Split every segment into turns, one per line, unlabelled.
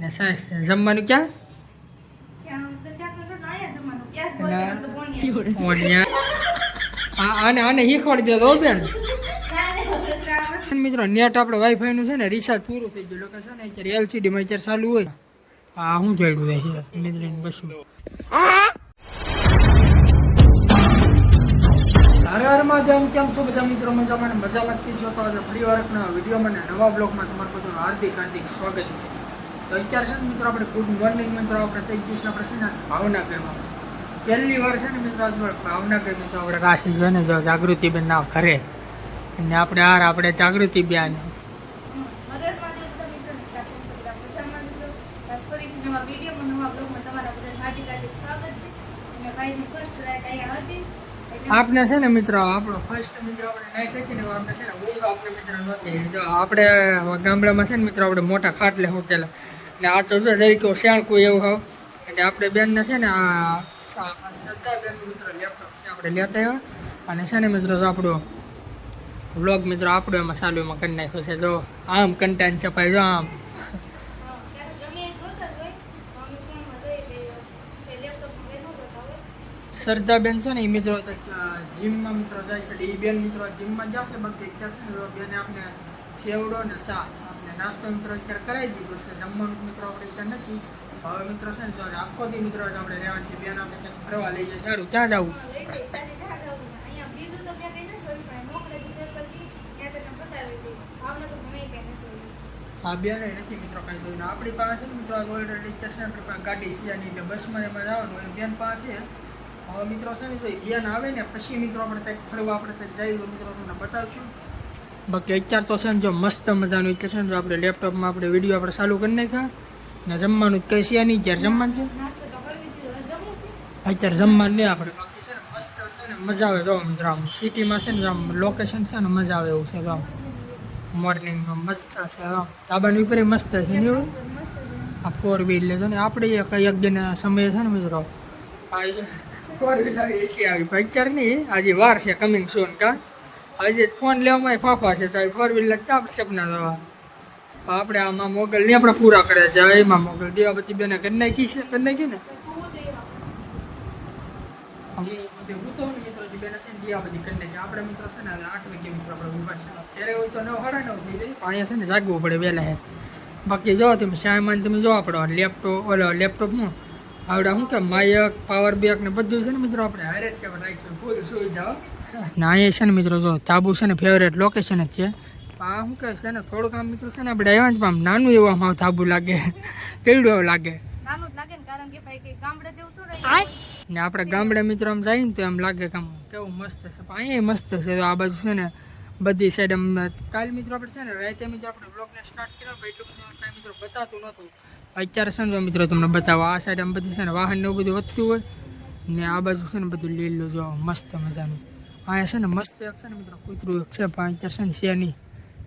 ને સાસ જમવાનું ક્યાં? આને આને શીખવાડી દે તો બેન. મિત્રો નેટ આપણે વાઈફાઈનું છે ને રિચાર્જ પૂરું થઈ ગયું. લોકો છે ને અત્યારે એલસીડી માં અત્યારે ચાલુ હોય. આ શું જોડ્યું છે મિત્રો બસું. હર કેમ છો બધા મિત્રો? મજામાં મજા જ છો તો આજે ફરી વાર વિડીયોમાં ને નવા બ્લોગમાં તમારું બધું હાર્દિક હાર્દિક સ્વાગત છે. તો અત્યારે છે ને મિત્રો આપણે ગુડ મોર્નિંગ મિત્રો આપણે ગયું છે, આપણે છે ને ભાવનગરમાં પહેલી વાર છે ને મિત્રો ભાવનગર મિત્રો આપણે કાશી છે ને જો જાગૃતિબેન ના ઘરે. અને આપણે હાર, આપણે જાગૃતિ બેન. આપને છે ને મિત્રો, આપણો ફર્સ્ટ મિત્રો આપણે નાઈટ હતી ને આપણે છે ને ઊંઘ આપણે મિત્રો નહોતી. આપણે ગામડામાં છે ને મિત્રો, આપણે મોટા ખાટલે હોટેલા ને આ તો જો જરીકે કોઈ એવું હોવ. એટલે આપણે બેનને છે ને આ સરદાર બેન મિત્રો લેપટોપ છે આપણે લેતા આવ્યા. અને છે ને મિત્રો આપણો વ્લોગ મિત્રો આપણો એમાં ચાલુ એમાં કરી નાખ્યો છે. જો આમ કન્ટેન્ટ છપાય જો આમ. સરદાબેન છે ને એ મિત્રો જીમમાં મિત્રો જાય છે. એ બેન મિત્રો જીમમાં જશે, બાકી અત્યારે છે બેને આપણે સેવડો ને આપણે નાસ્તો મિત્રો અત્યારે કરાવી દીધો છે. જમવાનું મિત્રો આપણે અત્યારે નથી. હવે મિત્રો છે ને જો આખો દી મિત્રો જ આપણે રહેવાનું છે. બેન આપણે ક્યાંક ફરવા લઈ જાય. સારું ક્યાં જવું? આ બેન નથી મિત્રો કાંઈ જોયું. ને આપણી પાસે મિત્રો ઓલરેડી અત્યારે છે આપણી પાસે ગાડી સિયાની એટલે બસમાં એમાં જવાનું હોય. બેન પાસે હવે મિત્રો છે ને જો બેન આવે ને, પછી મિત્રો આપણે ત્યાં ફરવા આપણે ત્યાં જઈએ મિત્રો તમને બતાવશું. બાકી અત્યારે તો છે ને જો મસ્ત મજાનું એટલે છે ને જો આપણે લેપટોપમાં આપણે વીડિયો આપણે ચાલુ કરી નાખ્યા. ને જમવાનું કઈ છે નહીં ક્યારે જમવાનું છે? અત્યારે જમવાનું નહીં આપણે મસ્ત છે ને મજા આવે જો મિત્રો સિટીમાં છે ને આમ લોકેશન છે ને મજા આવે એવું છે જો મોર્નિંગમાં મસ્ત છે આમ. તાબાની ઉપર મસ્ત છે ને એવું? આ ફોર વ્હીલ લેતો ને આપણે એક એક દિન સમય છે ને મિત્રો ફોર વ્હીલ આવી એસી આવી. અત્યારે નહીં આજે વાર છે કમિંગ સોન કા. આજે ફોન લેવામાં ફાફા છે, તો ફોર વ્હીલ લગતા આપણે સપના જોવા આપણે આમાં મોગલ ને આપણે પૂરા કરે છે. એમાં મોગલ. દેવા પછી બેને કરી નાખી છે, કરી નાખી ને? જાગવું પડે વહેલા હે. બાકી જો તમે સામાન તમે જોવા આપણો લેપટોપ ઓલો લેપટોપમાં આવડે શું કે માયક પાવર બેક ને બધું છે ને મિત્રો આપણે હારે જ કેવા રાખ્યું. ફૂલ સુવિધા ને અહીંયા છે ને મિત્રો જો તાબુ છે ને ફેવરેટ લોકેશન જ છે. આ શું કહે છે ને થોડુંક આમ મિત્રો છે ને આપણે આવ્યા જ આમ નાનું એવું આમ તાબુ લાગે. કેવડું એવું લાગે? ને આપણે ગામડે મિત્રો આમ જઈએ ને તો એમ લાગે કે આમ કેવું મસ્ત છે. પણ અહીંયા મસ્ત છે તો આ બાજુ છે ને. બધી સાઈડ અમને કાલ મિત્રો આપણે છે ને રાતે મિત્રો આપણે બ્લોગને સ્ટાર્ટ કર્યો એટલું બધું કાંઈ મિત્રો બતાતું નહોતું. અત્યારે છે ને મિત્રો તમને બતાવો આ સાઈડ આમ બધી છે ને વાહન ને બધું વધતું હોય ને આ બાજુ છે ને બધું લીલું જો મસ્ત મજાનું. અહીંયા છે ને મસ્ત એક છે ને મિત્રો કૂતરું એક છે પણ અત્યારે છે ને છે નહીં.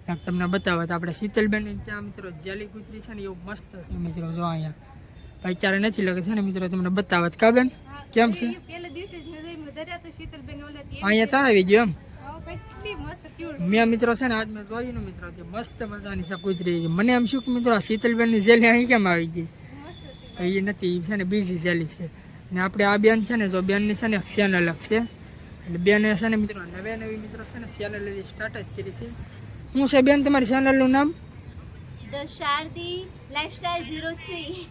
ક્યાંક તમને બતાવો તો આપણે શીતલબેન ત્યાં મિત્રો જેલી કૂતરી છે ને એવું મસ્ત છે મિત્રો જો અહીંયા. અત્યારે નથી લાગે છે ને મિત્રો તમને બતાવત. કા બેન? કેમ છે? અહીંયા ત્યાં આવી ગયો એમ. મેં મિત્રો છે ને આજ મેં જોયું ને મિત્રો જે મસ્ત મજાની છે. કૂતરી મને એમ શું કે મિત્રો શીતલબેનની જેલી અહીં કેમ આવી ગઈ? એ નથી એ છે ને બીજી જેલી છે. ને આપણે આ બેન છે ને જો બેનની છે ને ચેનલ અલગ છે. એટલે બેન છે ને મિત્રો નવે નવી મિત્રો છે ને ચેનલ સ્ટાર્ટ કરી છે. હું છે બેન તમારી ચેનલનું નામ?
ધ શારદી લાઈફસ્ટાઈલ
03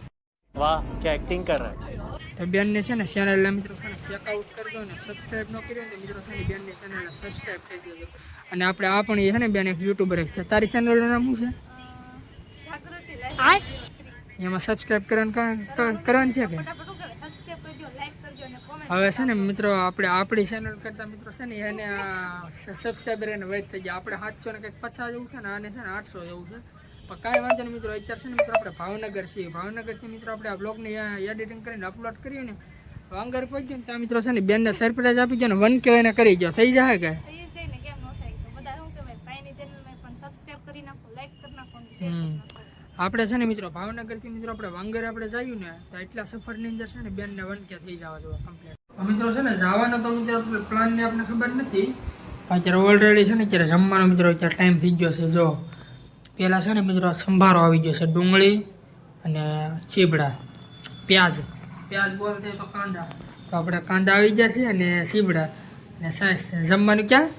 વાહ કે એક્ટિંગ કર રહા
તો છે ને ચેનલને મિત્રો છે ને ચેકઆઉટ કરજો ને સબસ્ક્રાઈબ ન કર્યો ને મિત્રો છે ને બેનની ચેનલને સબસ્ક્રાઈબ કરી દેજો. અને આપણે આ પણ છે ને બેન એક યુટ્યુબર એક છે. તારી ચેનલનું નામ શું છે? એમાં સબસ્ક્રાઈબ કરવાનું કરવાનું છે કે? હવે છે ને મિત્રો આપણે આપણી ચેનલ કરતા મિત્રો છે ને એને સબસ્ક્રાઈબર એને વધ થઈ ગયા. આપણે સાતસો ને કંઈક પચાસ જેવું છે ને આને છે ને આઠસો જેવું છે. પણ કાંઈ વાંધો નહીં મિત્રો અત્યારે છે ને મિત્રો આપણે ભાવનગર છીએ. ભાવનગરથી મિત્રો આપણે આ બ્લોગને એડિટિંગ કરીને અપલોડ કરીએ ને વાંગર પહોંચ્યું ને ત્યાં મિત્રો છે ને બેનને સરપ્રાઈઝ આપી ગયો ને વન કે એને કરી ગયો. થઈ જાય કે? આપણે છે ને મિત્રો ભાવનગરથી મિત્રો આપણે વાંગર આપણે જઈએ ને તો એટલા સફરની અંદર છે ને બેનને વન કે થઈ જવા જોઈએ કમ્પ્લીટ મિત્રો છે ને જવાનો તો મિત્રો પ્લાનની આપણે ખબર નથી અત્યારે ઓલરેડી છે ને અત્યારે જમવાનો મિત્રો અત્યારે ટાઈમ થઈ ગયો છે જો. પહેલાં છે ને મિત્રો સંભારો આવી ગયો છે. ડુંગળી અને ચીબડા. પ્યાજ. પ્યાજ બોલતે તો કાંદા. તો આપણે કાંદા આવી ગયા છે અને ચીબડા. અને સાસ જમવાનું ક્યાં.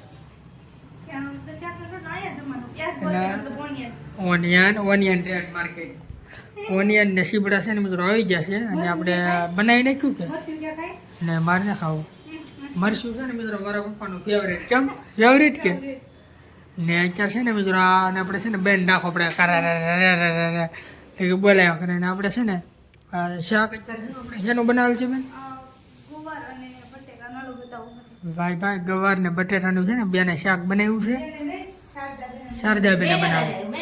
Onion onion trade market. Onion ને સીબડા છે ને મિત્રો આવી ગયા છે. અને આપણે બનાવી નાખ્યું કે? ને મારે ના ખાવું. મરશું છે ને મિત્રો મારા પપ્પાનું ફેવરેટ કેમ? ફેવરેટ કે? ને અત્યારે છે ને મિત્રો આ આપણે છે ને બેન નાખો આપણે. કરા એ બોલાવ્યા કરે ને આપણે છે ને આ શાક અત્યારે આપણે શેનું બનાવેલ છે બેન. ભાઈ ભાઈ ગવાર ને બટેટાનું છે ને બેને શાક બનાવ્યું છે.
શારદા બેને
બનાવ્યું.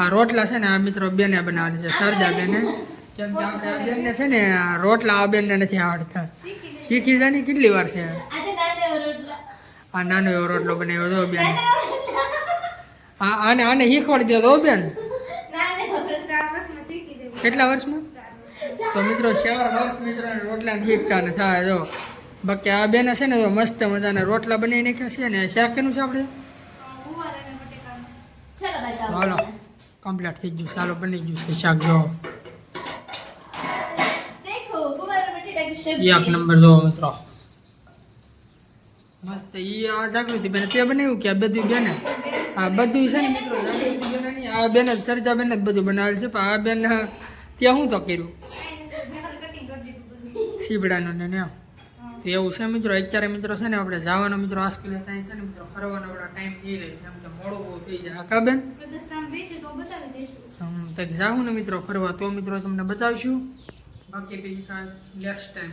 આ રોટલા છે ને આ મિત્રો બેને બનાવેલી છે શારદા બેને. કેમ કે આપણે બેનને છે ને આ રોટલા આ બેનને નથી આવડતા. શીખી જાય ને કેટલી વાર છે? આ નાનો એવો રોટલો બનાવ્યો હતો બેન. આને આને શીખવાડી દેતો બેન. કેટલા વર્ષમાં? તો મિત્રો ચાર વર્ષ મિત્રો રોટલા શીખતા ને થાય જો. બાકી આ બેને છે ને મસ્ત મજાના રોટલા બનાવી નાખ્યા છે ને શાકનું છે આપણે? ચાલો કમ્પ્લીટ થઈ ગયું. ચાલો બની ગયું છે શાક જો. એક નંબર જો મિત્રો. મસ્ત ઈ આ જાગૃતિ બેન તે બનાવ્યું કે આ બધું બેને? આ બધું છે ને મિત્રો આ બેન જ સરજા બેન જ બધું બનાવેલ છે. પણ આ બેન ત્યાં શું તો કર્યું. સીબડાનું ને એમ. તો એવું છે મિત્રો અત્યારે મિત્રો છે ને આપણે જવાનો મિત્રો આસ્કલે ત્યાં છે ને મિત્રો ફરવાનો આપણા ટાઈમ નહીં રહે. એમ તો મોડું બહુ થઈ જાય. હા કા બેન? હમ, તો જાઉં ને મિત્રો ફરવા તો મિત્રો તમને બતાવશું. બાકી પછી કાલ નેક્સ્ટ ટાઈમ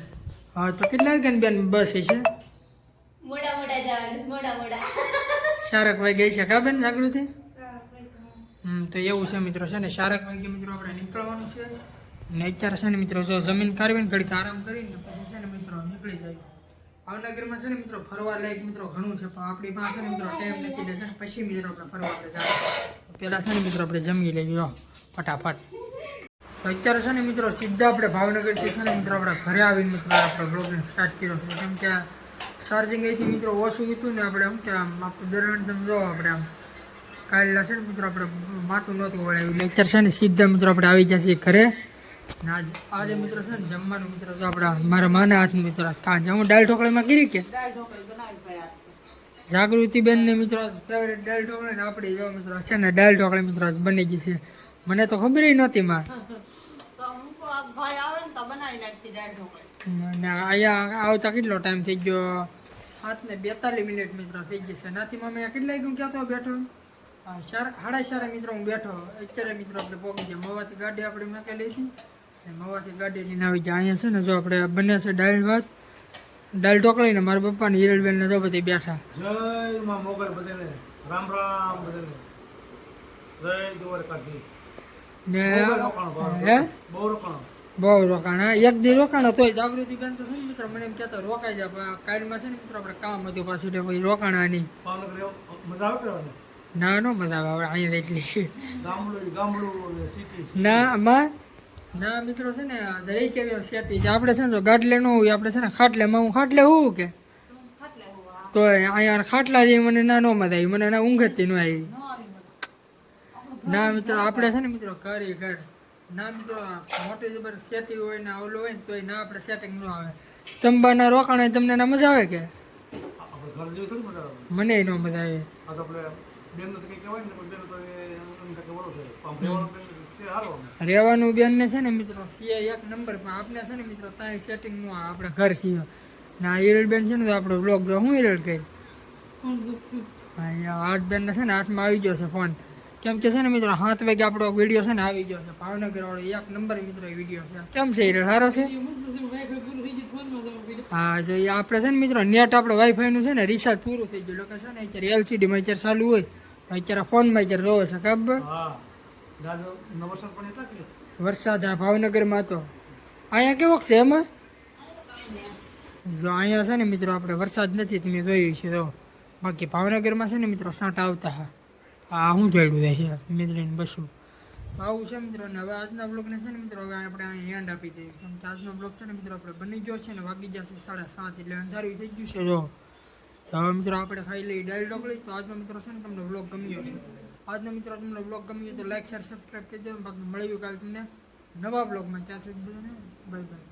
હા તો કેટલા વાગ્યા બેન બસ છે?
મોડા મોડા જવાનું મોડા મોડા.
શારક ગઈ છે. ખબર ને જાગૃતિ? હમ તો એવું છે મિત્રો છે ને શારક વાગે મિત્રો આપણે નીકળવાનું છે. ને અત્યારે છે ને મિત્રો જો જમીન કાઢવીને ઘડીક આરામ કરીને પછી છે ને મિત્રો નીકળી જાય. ભાવનગરમાં છે ને મિત્રો ફરવા લાયક મિત્રો ઘણું છે પણ આપણી પાસે ને મિત્રો ટાઈમ નથી છે ને પછી મિત્રો આપણે ફરવા આપણે જાય પહેલાં છે ને મિત્રો આપણે જમી લઈએ જો ફટાફટ. તો અત્યારે છે ને મિત્રો સીધા આપણે ભાવનગરથી છે ને મિત્રો આપણે ઘરે આવીને મિત્રો આપણે બ્લોગને સ્ટાર્ટ કર્યો છે. કેમ કે ચાર્જિંગ અહીંથી મિત્રો ઓછું હતું ને આપણે એમ કે આમ આપણું દરમિયાન તમે જો આપણે આમ કાલે છે ને મિત્રો આપણે માથું નહોતું વળાવ્યું લેક્ચર છે ને સીધા મિત્રો આપણે આવી ગયા છીએ ઘરે. ને આજ આજે મિત્રો છે ને જમવાનું મિત્રો છે આપણા મારા માના હાથનું મિત્રો કાં હું દાળ ઢોકળીમાં કરી કે? ને મિત્રો ફેવરેટ દાળ ઢોકળી ને આપણે જો મિત્રો છે ને દાળ ઢોકળી મિત્રો બની ગઈ છે. મને તો ખબર નહોતી માં. આવતા કેટલો ટાઈમ થઈ ગયો? સાત ને બેતાલીસ મિનિટ મિત્રો થઈ જશે નાથી મામે કેટલા વાગ્યું ક્યાં તો બેઠો? હા, ચાર સાડા ચારે મિત્રો હું બેઠો. અત્યારે મિત્રો આપણે પહોંચી ગયા. મવાથી ગાડી આપણે મેકેલી હતી. મવાથી ગાડી લઈને આવી ગયા. અહીંયા છે ને જો આપણે બને છે દાળ ભાત દાળ ઢોકળી ને મારા પપ્પા ને હિરલબેન ને જો બધી બેઠા.
જય માં મોગલ રામ રામ બદલે. જય દ્વારકાધી
ને
બહુ રોકાણો. બહુ રોકાણ.
એક દી રોકાણ તોય જાગૃતિ બેન તો શું મિત્ર મને એમ કહેતા રોકાઈ જાય પણ કાલમાં છે ને મિત્રો આપણે કામ હતું પાછું એટલે પછી રોકાણ
આની મજા આવે
ના નો મજા આવે અહીંયા એટલી.
ગામડું ગામડું સિટી
ના આમાં? ના મિત્રો છે ને જરી કેવી સેટી છે આપણે છે ને જો ગાટલે ન હોય આપણે છે ને ખાટલેમાં હું ખાટલે હું કે? તો અહીંયા ખાટલા જઈ મને ના નો મજા આવી. મને ના ઊંઘ જ ન આવી. ના મિત્રો આપણે છે ને મિત્રો કરી ઘર. ના તો મોટી જબર સેટી હોય ને ઓલું હોય ને તોય ના આપણે સેટિંગ ન આવે. તંબાના રોકાણે તમને ના મજા આવે કે? મને ન મજા આવે.
રહેવાનું બેન
ને છે ને મિત્રો સીએ એક નંબર પણ આપણે છે ને મિત્રો ત્યાં સેટિંગનું આપણે ઘર સીએ ના હિરલ બેન છે ને તો આપણો બ્લોગ જો હું હિરલ કરી? હા આઠ બેન ને છે ને આઠમાં આવી ગયો છે ફોન કેમ કે છે ને મિત્રો હાથ વાગે આપણો વીડિયો છે ને આવી ગયો છે. ભાવનગર વાળો એક નંબર મિત્રો વીડિયો છે. કેમ છે એટલે સારો છે? હા જો એ આપણે છે ને મિત્રો નેટ આપણે વાઈફાઈ નું છે ને રિચાર્જ પૂરું થઈ ગયું. લોકો છે ને અત્યારે એલસીડી માં અત્યારે ચાલુ હોય. અત્યારે ફોનમાં અત્યારે જોવે છે ખબર? વરસાદ આ ભાવનગરમાં તો. અહીંયા કેવો છે એમાં? જો અહીંયા છે ને મિત્રો આપણે વરસાદ નથી તમે જોયું છે તો બાકી ભાવનગરમાં છે ને મિત્રો સાંટ આવતા હા. આ શું જોડ્યું છે મિત્રોને બસું. આવું છે મિત્રો હવે આજના બ્લોગને છે ને મિત્રો, હવે આપણે અહીં એન્ડ આપી દઈએ. કેમ કે આજનો બ્લોગ છે ને મિત્રો, આપણે બની ગયો છે ને વાગી જશે સાડા સાત, એટલે અંધારી થઈ ગયું છે જો. હવે મિત્રો, આપણે ખાઈ લઈ ડાયલ ઢોકળી તો આજનો મિત્રો છે ને તમને બ્લોગ ગમ્યો છે. આજનો મિત્રો, તમને બ્લોગ ગમ્યો તો લાઈક શેર સબસ્ક્રાઈબ કરજો. બાકી મળ્યું કાલે તમને નવા બ્લોગમાં ત્યાં સુધી બધાને બાય બાય